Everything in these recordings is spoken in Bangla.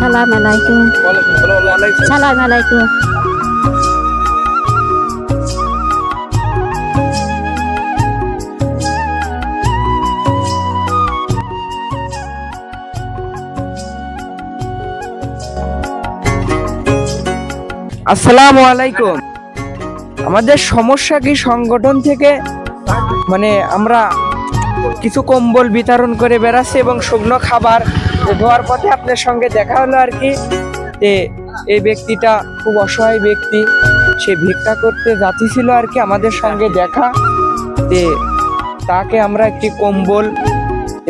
সালাম আলাইকুম। সালাম আলাইকুম। আসসালামু আলাইকুম। আমাদের সমস্যা কি সংগঠন থেকে? মানে আমরা কিছু কম্বল বিতরণ করে বেড়াচ্ছি এবং শুকনো খাবার দেওয়ার পথে আপনার সঙ্গে দেখা হলো আর কি এই ব্যক্তিটা খুব অসহায় ব্যক্তি। সে ভিক্ষা করতে যাচ্ছিল আর কি আমাদের সঙ্গে দেখা। তে তাকে আমরা একটি কম্বল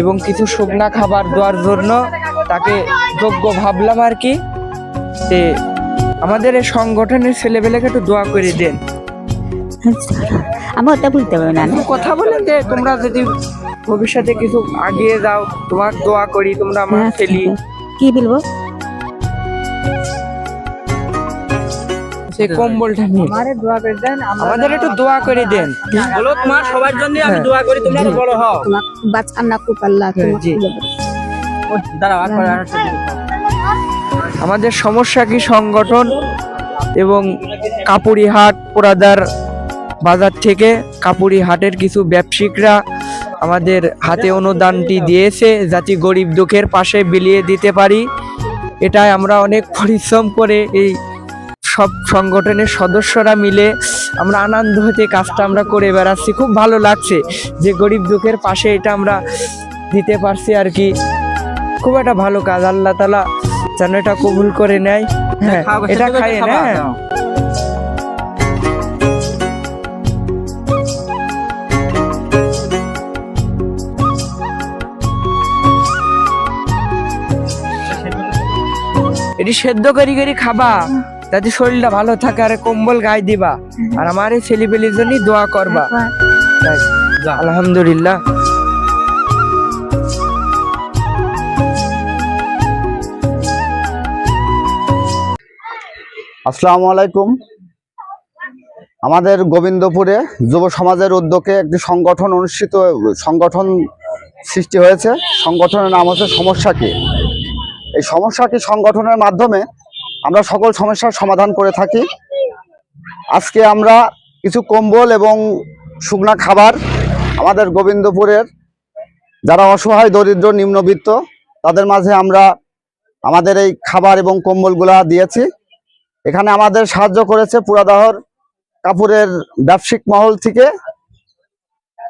এবং কিছু শুকনা খাবার দেওয়ার জন্য তাকে যোগ্য ভাবলাম আর কি। তে আমাদের এই সংগঠনের ছেলেবেলেকে একটু দোয়া করে দেন। আমি ওটা বলতে পারব না কথা বলেন যে তোমরা যদি ভবিষ্যতে কিছু আগিয়ে যাও তোমার দোয়া করি তোমরা আমার হ্যাঁ, ছেলে। কি বলব? সেই কম্বলটা নিয়ে আমাদের একটু দোয়া করে দেন। বলো তোমার সবার জন্য আমি। দোয়া করি তোমরা বড় হও। তোমার বাচ্চা না আল্লাহ হ্যাঁ, দাঁড়াও। আমাদের সমস্যা কি? সংগঠন এবং কাপুরিহাট পোড়াদার বাজার থেকে কাপুরি হাটের কিছু ব্যবসায়িকরা আমাদের হাতে অনুদানটি দিয়েছে যাতে গরিব দুঃখের পাশে বিলিয়ে দিতে পারি। এটাই আমরা অনেক পরিশ্রম করে এই সব সংগঠনের সদস্যরা মিলে আমরা আনন্দ হতে কাজটা আমরা করে বেড়াচ্ছি। খুব ভালো লাগছে যে গরিব দুঃখের পাশে এটা আমরা দিতে পারছি আর কি। খুব একটা ভালো কাজ আল্লাহ তালা যেন এটা কবুল করে নেয়। হ্যাঁ এটা সেদ্ধ করে খাইয়ে খাবা, এটি সেদ্ধ করি করি খাবা। যাতে শরীরটা ভালো থাকে, আর কম্বল গায়ে দিবা। আর আমার এই ছেলেপেলির জন্য দোয়া করবা। আলহামদুলিল্লাহ। আসসালামু আলাইকুম। আমাদের গোবিন্দপুরে যুব সমাজের উদ্যোগে একটি সংগঠন অনুষ্ঠিত, সংগঠন সৃষ্টি হয়েছে। সংগঠনের নাম হচ্ছে সমস্যা কি? এই সমস্যাটি সংগঠনের মাধ্যমে আমরা সকল সমস্যার সমাধান করে থাকি। আজকে আমরা কিছু কম্বল এবং শুকনা খাবার আমাদের গোবিন্দপুরের যারা অসহায়, দরিদ্র, নিম্নবিত্ত, তাদের মাঝে আমরা আমাদের এই খাবার এবং কম্বলগুলা দিয়েছি। এখানে আমাদের সাহায্য করেছে পুরাদহর কাপুরের ব্যবসায়িক মহল থেকে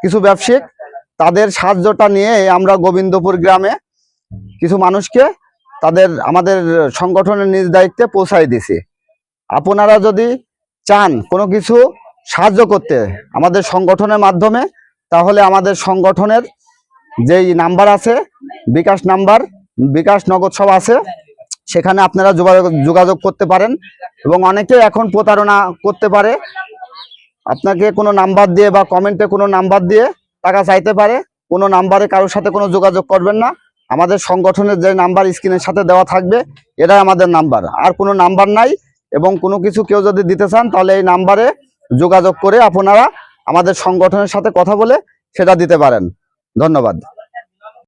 কিছু ব্যবসায়িক তাদের সাহায্যটা নিয়ে আমরা গোবিন্দপুর গ্রামে কিছু মানুষকে তাদের, আমাদের সংগঠনের নিজ দায়িত্বে পৌঁছাই দিছি। আপনারা যদি চান কোনো কিছু সাহায্য করতে আমাদের সংগঠনের মাধ্যমে, তাহলে আমাদের সংগঠনের যেই নাম্বার আছে, বিকাশ নাম্বার, বিকাশ নগদ সব আছে, সেখানে আপনারা যোগাযোগ যোগাযোগ করতে পারেন এবং অনেকে এখন প্রতারণা করতে পারে। আপনাকে কোনো নাম্বার দিয়ে বা কমেন্টে কোনো নাম্বার দিয়ে টাকা চাইতে পারে, কোনো নাম্বারে কারোর সাথে কোনো যোগাযোগ করবেন না। আমাদের সংগঠনের যে নাম্বার স্ক্রিনের সাথে দেওয়া থাকবে, এটাই আমাদের নাম্বার। আর কোনো নাম্বার নাই এবং কোনো কিছু কেউ যদি দিতে চান, তাহলে এই নাম্বারে যোগাযোগ করে আপনারা আমাদের সংগঠনের সাথে কথা বলে সেটা দিতে পারেন। ধন্যবাদ।